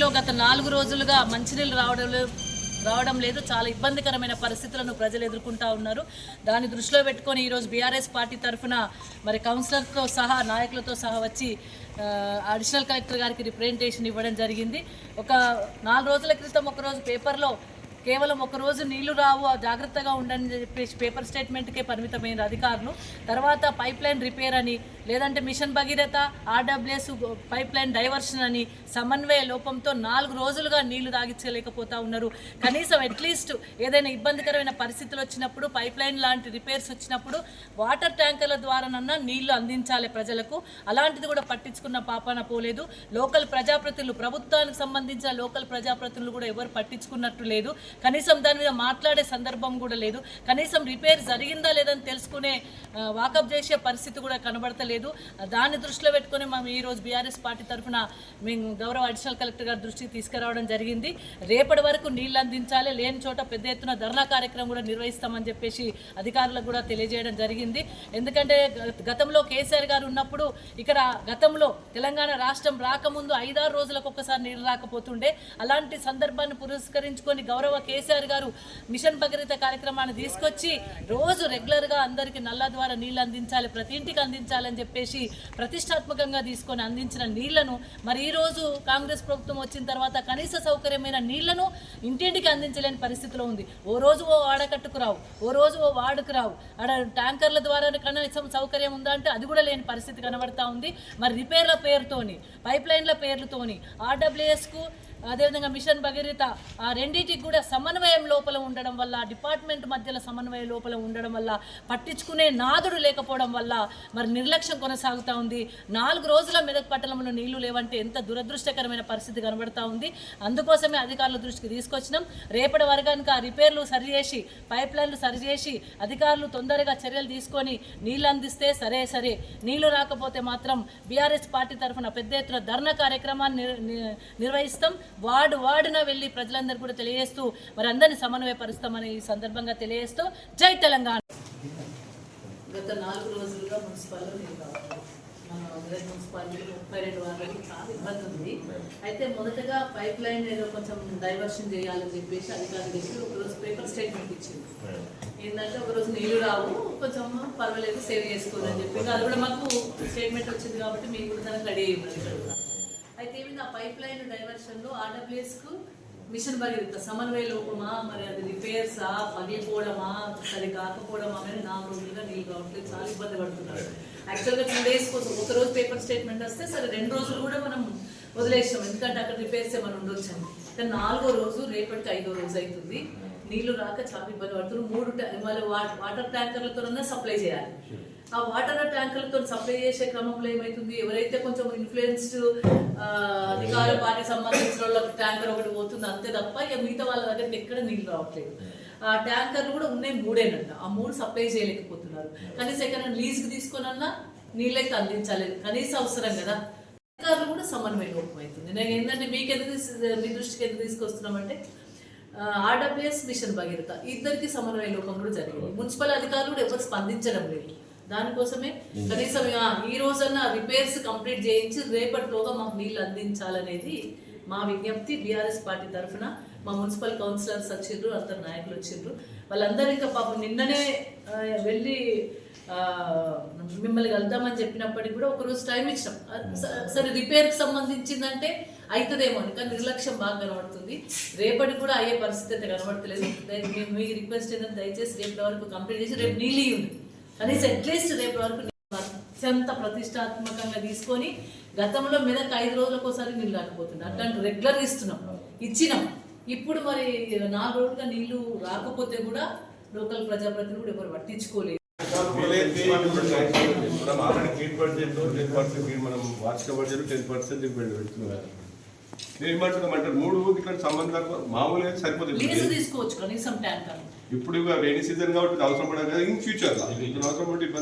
లో గత నాలుగు రోజులుగా మంచినీళ్ళు రావడం రావడం లేదు. చాలా ఇబ్బందికరమైన పరిస్థితులను ప్రజలు ఎదుర్కొంటా ఉన్నారు. దాన్ని దృష్టిలో పెట్టుకొని ఈరోజు బీఆర్ఎస్ పార్టీ తరఫున మరి కౌన్సిలర్తో సహా నాయకులతో సహా వచ్చి అడిషనల్ కలెక్టర్ గారికి రిప్రజెంటేషన్ ఇవ్వడం జరిగింది. ఒక నాలుగు రోజుల క్రితం ఒకరోజు పేపర్లో కేవలం ఒక రోజు నీళ్ళు రావు జాగ్రత్తగా ఉండని చెప్పేసి పేపర్ స్టేట్మెంట్కే పరిమితమైన అధికారులు. తర్వాత పైప్ లైన్ రిపేర్ అని లేదంటే mission Bhagiratha RWS pipe line diversion అని సమన్వయ లోపంతో నాలుగు రోజులుగా నీళ్ళు తాగించలేకపోతా ఉన్నారు. కనీసం అట్లీస్ట్ ఏదైనా ఇబ్బందికరమైన పరిస్థితులు వచ్చినప్పుడు పైప్ లైన్ లాంటి రిపేర్స్ వచ్చినప్పుడు వాటర్ ట్యాంకర్ల ద్వారానన్నా నీళ్ళు అందించాలి ప్రజలకు. అలాంటిది కూడా పట్టించుకున్న పాపాన పోలేదు. లోకల్ ప్రజాప్రతినిధులు ప్రభుత్వానికి సంబంధించిన లోకల్ ప్రజాప్రతినిధులు కూడా ఎవరు పట్టించుకున్నట్టు లేదు. కనీసం దాని మీద మాట్లాడే సందర్భం కూడా లేదు. కనీసం రిపేర్ జరిగిందా లేదని తెలుసుకునే వాకప్ చేసే పరిస్థితి కూడా కనబడతలేదు. దాన్ని దృష్టిలో పెట్టుకుని మేము ఈరోజు బీఆర్ఎస్ పార్టీ తరఫున మేము గౌరవ అడిషనల్ కలెక్టర్ గారి దృష్టికి తీసుకురావడం జరిగింది. రేపటి వరకు నీళ్ళు అందించాలి. లేని చోట పెద్ద ఎత్తున ధర్నా కార్యక్రమం కూడా నిర్వహిస్తామని చెప్పేసి అధికారులకు కూడా తెలియజేయడం జరిగింది. ఎందుకంటే గతంలో కేసీఆర్ గారు ఉన్నప్పుడు ఇక్కడ గతంలో తెలంగాణ రాష్ట్రం రాకముందు ఐదారు రోజులకు ఒక్కసారి నీళ్ళు రాకపోతుండే. అలాంటి సందర్భాన్ని పురస్కరించుకొని గౌరవ కేసీఆర్ గారు మిషన్ భగీరథ కార్యక్రమాన్ని తీసుకొచ్చి రోజు రెగ్యులర్గా అందరికీ నల్ల ద్వారా నీళ్ళు అందించాలి ప్రతి ఇంటికి అందించాలని చెప్పేసి ప్రతిష్టాత్మకంగా తీసుకొని అందించిన నీళ్ళను మరి ఈ రోజు కాంగ్రెస్ ప్రభుత్వం వచ్చిన తర్వాత కనీస సౌకర్యమైన నీళ్ళను ఇంటింటికి అందించలేని పరిస్థితిలో ఉంది. ఓ రోజు ఓ ఆడకట్టుకు రావు ఓ రోజు ఓ వాడుకు రావు. ఆడ ట్యాంకర్ల ద్వారా కనీసం సౌకర్యం ఉందా అంటే అది కూడా లేని పరిస్థితి కనబడతా ఉంది. మరి రిపేర్ల పేరుతోని పైప్ లైన్ల పేర్లతోని ఆర్డబ్ల్యూఎస్కు అదేవిధంగా మిషన్ భగీరథ ఆ రెండింటికి కూడా సమన్వయం లోపల ఉండడం వల్ల డిపార్ట్మెంట్ మధ్యలో సమన్వయ లోపల ఉండడం వల్ల పట్టించుకునే నాదుడు లేకపోవడం వల్ల మరి నిర్లక్ష్యం కొనసాగుతూ ఉంది. నాలుగు రోజుల మెదక్ పట్టణంలో నీళ్ళు లేవంటే ఎంత దురదృష్టకరమైన పరిస్థితి కనబడతా ఉంది. అందుకోసమే అధికారుల దృష్టికి తీసుకొచ్చినాం. రేపటి వరకు ఆ రిపేర్లు సరిచేసి పైప్ లైన్లు సరిచేసి అధికారులు తొందరగా చర్యలు తీసుకొని నీళ్ళు అందిస్తే సరే సరే. నీళ్ళు రాకపోతే మాత్రం బీఆర్ఎస్ పార్టీ తరఫున పెద్ద ఎత్తున ధర్నా కార్యక్రమాన్ని ని- నిర్వహిస్తాం. వార్డు వార్డున వెళ్ళి ప్రజలందరూ కూడా తెలియజేస్తూ మరి అందరినీ సమన్వయపరుస్తామని ఈ సందర్భంగా తెలియజేస్తూ జై తెలంగాణ. గత నాలుగు రోజులుగా మున్సిపాల్లో మున్సిపాలిటీ మన ముప్పై రెండు వారాలకి చాలా ఇబ్బంది ఉంది. అయితే మొదటగా పైప్ లైన్ ఏదో కొంచెం డైవర్షన్ చేయాలని చెప్పేసి అధికారులు చెప్పి ఒకరోజు పేపర్ స్టేట్మెంట్ ఇచ్చింది. ఏంటంటే ఒకరోజు నీళ్ళు రావు కొంచెం పర్వాలేదు సేవ్ చేసుకోవాలని చెప్పి. అది కూడా మాకు స్టేట్మెంట్ వచ్చింది కాబట్టి మీరు కూడా దానికి రెడీ అయ్యి అయితే ఏమి పైప్ లైన్ డైవర్షన్లో ఆర్డబ్ల్యూఎస్కు మిషన్ భగీరథ సమన్వయ లోపమా మరి అది రిపేర్సా పగిలిపోవడమా సరి కాకపోవడమా అనేది నాలుగు రోజులుగా నీళ్ళు కావట్లేదు చాలా ఇబ్బంది పడుతున్నారు. యాక్చువల్గా టూ డేస్ కోసం ఒక రోజు పేపర్ స్టేట్మెంట్ వస్తే సరే రెండు రోజులు కూడా మనం వదిలేసాం. ఎందుకంటే అక్కడ రిపేర్స్ ఏమైనా ఉండొచ్చని. కానీ నాలుగో రోజు రేపటికి ఐదో రోజు అవుతుంది. నీళ్ళు రాక చాలా ఇబ్బంది పడుతున్నారు. మూడు మళ్ళీ వాటర్ ట్యాంకర్లతోనన్నా సప్లై చేయాలి. ఆ వాటర్ ట్యాంకర్లతో సప్లై చేసే క్రమంలో ఏమైతుంది? ఎవరైతే కొంచెం ఇన్ఫ్లుయెన్స్డ్ అధికార పార్టీ సంబంధించిన వాళ్ళకి ట్యాంకర్ ఒకటి పోతుంది అంతే తప్ప ఇక మిగతా వాళ్ళ దగ్గర ఎక్కడ నీళ్ళు రావట్లేదు. ఆ ట్యాంకర్లు కూడా ఉన్నాయి మూడేనంట. ఆ మూడు సప్లై చేయలేకపోతున్నారు. కనీసం ఎక్కడ లీజ్కి తీసుకొనన్నా నీళ్ళైతే అందించాలి కనీస అవసరం కదా. అధికారులు కూడా సమన్వయ లోపం అవుతుంది. నేను ఏంటంటే మీకు ఎందుకు మీ దృష్టికి ఎందుకు తీసుకొస్తున్నామంటే ఆర్డబ్ల్యూఎస్ మిషన్ భగీరథ. ఇద్దరికి సమన్వయ లోపం కూడా జరిగింది. మున్సిపల్ అధికారులు కూడా ఎవరు స్పందించడం లేదు. దానికోసమే కనీసం ఈ రోజన్నా రిపేర్స్ కంప్లీట్ చేయించి రేపటిలోగా మాకు నీళ్ళు అందించాలనేది మా విజ్ఞప్తి బీఆర్ఎస్ పార్టీ తరఫున మా మున్సిపల్ కౌన్సిలర్స్ వచ్చిండ్రు అందరు నాయకులు వచ్చిండ్రు వాళ్ళందరూ ఇంకా పాపం నిన్ననే వెళ్ళి మిమ్మల్ని కలుద్దామని చెప్పినప్పటికి కూడా ఒక రోజు టైం ఇచ్చాం సరే రిపేర్కి సంబంధించిందంటే అవుతుందేమో ఇంకా కానీ నిర్లక్ష్యం బాగా కనబడుతుంది. రేపటి కూడా అయ్యే పరిస్థితి అయితే కనబడతలేదు. దయ- మీ- రిక్వెస్ట్ ఏంటంటే దయచేసి రేపటి వరకు కంప్లీట్ చేసి రేపు నీళ్ళు ఇవ్వండి. కనీసం అట్లీస్ట్ రేపటి వరకు అత్యంత ప్రతిష్టాత్మకంగా తీసుకొని గతంలో మెదక్ ఐదు రోజులకు ఒకసారి నీళ్ళు రాకపోతుండే. అట్లాంటి రెగ్యులర్ ఇస్తున్నాం. ఇచ్చినాం. ఇప్పుడు మరి నాలుగు రోజులుగా నీళ్ళు రాకపోతే కూడా లోకల్ ప్రజాప్రతినిధులు కూడా ఎవరు పట్టించుకోలేదు. మనం ఆల్రెడీ టెన్ పర్సెంట్ మనం వార్షిక బడ్జెట్ టెన్ పర్సెంట్ నేను మూడు ఇక్కడ సంబంధాలు మామూలుగా సరిపోతుంది లీజు తీసుకోవచ్చు కనీసం ట్యాంకర్ ఇప్పుడు రెయినీ సీజన్ కాబట్టి అవసరం పడదు కదా. ఇన్ ఫ్యూచర్ అవసరం పడి